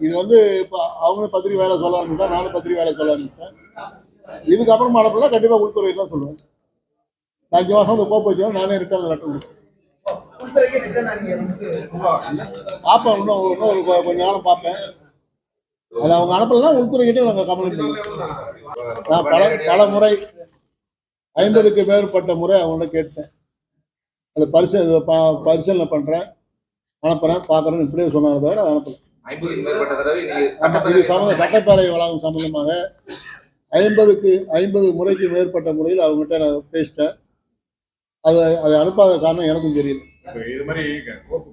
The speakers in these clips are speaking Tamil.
இது வந்து இப்போ அவங்க பத்திரிக்கை வேலை சொல்ல ஆரம்பிட்டா நானும் பத்திரிக்கை வேலை சொல்ல ஆரம்பிட்டேன் இதுக்கப்புறம் அனுப்பலாம் கண்டிப்பாக உள்துறை தான் சொல்லுவேன் நான் அஞ்சு மாதம் வந்து கோப்பை வச்சா நானே ரிட்டர்ன் லெட்டர் கொடுப்பேன். பார்ப்பேன் இன்னும் இன்னும் ஒரு கொ- கொஞ்ச நாள் பார்ப்பேன் அது அவங்க அனுப்பலைன்னா உள்துறைக்கிட்டே நாங்கள் கம்ப்ளைண்ட் பண்ணுவோம் நான் பல பல முறை ஐம்பதுக்கு மேற்பட்ட முறை அவங்கள்ட்ட கேட்டேன். அதை பரிசீலனை பரிசீலனை பண்ணுறேன் அனுப்புகிறேன் பார்க்குறேன் இப்படியே சொன்னாங்க தவிர அதை அனுப்பலை. இது சம்மந்த சட்டப்பேரவை வளாகம் சம்பந்தமாக ஐம்பதுக்கு ஐம்பது முறைக்கு மேற்பட்ட முறையில் அவங்ககிட்ட நான் பேசிட்டேன். அதை அதை அனுப்பாத காரணம் எனக்கும் தெரியல. இப்ப இது மாதிரி கோப்பு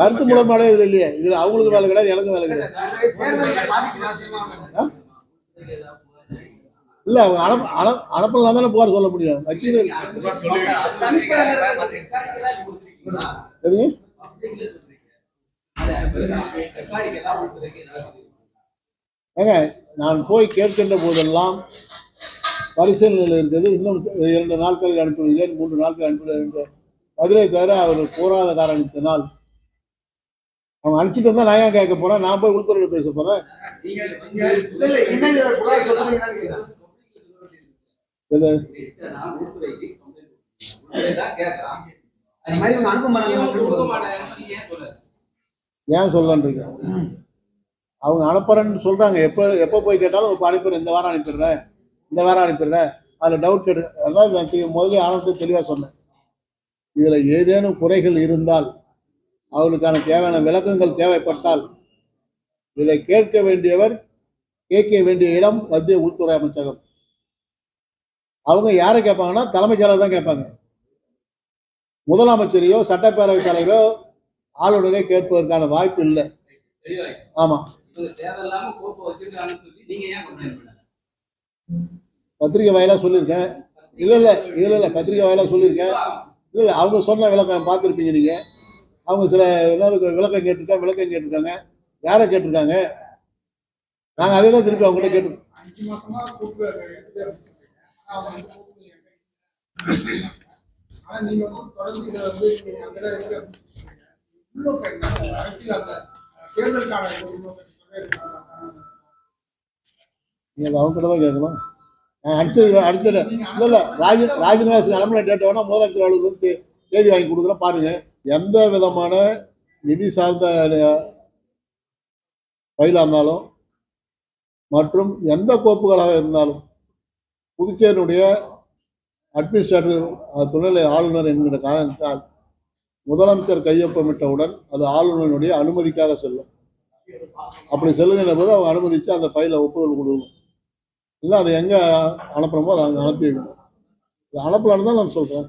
கருத்து முரண்பாடு இதில் இல்லையே. இதில் அவங்களுக்கு வேலை கிடையாது எனக்கும் வேலை கிடையாது. இல்லை அவங்க அனுப்ப அனு அனுப்பலாம் தானே புகார் சொல்ல முடியும். எதுங்க? ஏங்க நான் போய் கேட்கின்ற போதெல்லாம் பரிசீலனையில் இருக்கிறது இன்னும் இரண்டு நாட்களில் அனுப்பிவிடுகிறேன் மூன்று நாட்கள் அனுப்பிவிடுகிறேன் என்ற பதிலை தவிர அவர் போராத காரணத்தினால் அவன் அனுப்பிச்சிட்டு இருந்தா நான் ஏன் கேட்க போறேன்? நான் போய் உள்துறையில் பேச போறேன். இல்ல, மாதிரி அனுப்ப மாட்டாங்க ஏன் சொல்லன்றீங்க? அவங்க அனுப்புறேன்னு சொல்றாங்க. எப்போ எப்போ போய் கேட்டாலும் இப்போ அனுப்பிடுறேன் இந்த வாரம் அனுப்பிடுறேன் இந்த வாரம் அனுப்பிடுறேன் அதில் டவுட் எடு அதான் நான் தெ- முதல்ல ஆரம்பத்தில் தெளிவாக சொன்னேன். இதில் ஏதேனும் குறைகள் இருந்தால் அவர்களுக்கான தேவையான விளக்கங்கள் தேவைப்பட்டால் இதை கேட்க வேண்டியவர் கேட்க வேண்டிய இடம் மத்திய உள்துறை அமைச்சகம். அவங்க யாரை கேட்பாங்கன்னா தலைமைச் செயலர் தான் கேட்பாங்க. முதலமைச்சரையோ சட்டப்பேரவை தலைவரோ ஆளுநரை கேட்பதற்கான வாய்ப்பு இல்லை. ஆமா. பத்திரிகை வாயிலா சொல்லியிருக்கேன். இல்ல இல்ல இல்ல இல்ல பத்திரிகை வாயிலா சொல்லியிருக்கேன். இல்ல இல்ல அவங்க சொன்ன விளக்கம் பார்த்துருப்பீங்க நீங்க. அவங்க சில ஏதாவது விளக்கம் கேட்டிருக்காங்க விளக்கம் கேட்டிருக்காங்க. யாரை கேட்டிருக்காங்க? நாங்க அதே தான் திருப்பி அவங்ககிட்ட கேட்டு அவங்க கிட்ட தான் கேட்கணும். அடிச்சது அடிச்சது. ராஜ ராஜ்நிவாஸ் கிளம்புன டேட் வேணா முதலமைச்சர் தேதி வாங்கி கொடுக்குறேன் பாருங்க. எந்த விதமான நிதி சார்ந்த ஃபைலாக இருந்தாலும் மற்றும் எந்த கோப்புகளாக இருந்தாலும் புதுச்சேரியுடைய அட்மினிஸ்ட்ரேட்டிவ் துணைநிலை ஆளுநர் என்கிற காரணத்தால் முதலமைச்சர் கையொப்பமிட்டவுடன் அது ஆளுநருடைய அனுமதிக்காக செல்லும். அப்படி செல்லுங்கிற போது அவங்க அனுமதிச்சு அந்த ஃபைலை ஒப்புதல் கொடுக்கணும். இல்லை அதை எங்கே அனுப்புகிறோமோ அதை அங்கே அனுப்பி வைக்கணும். இது அனுப்பலான்னு தான் நான் சொல்கிறேன்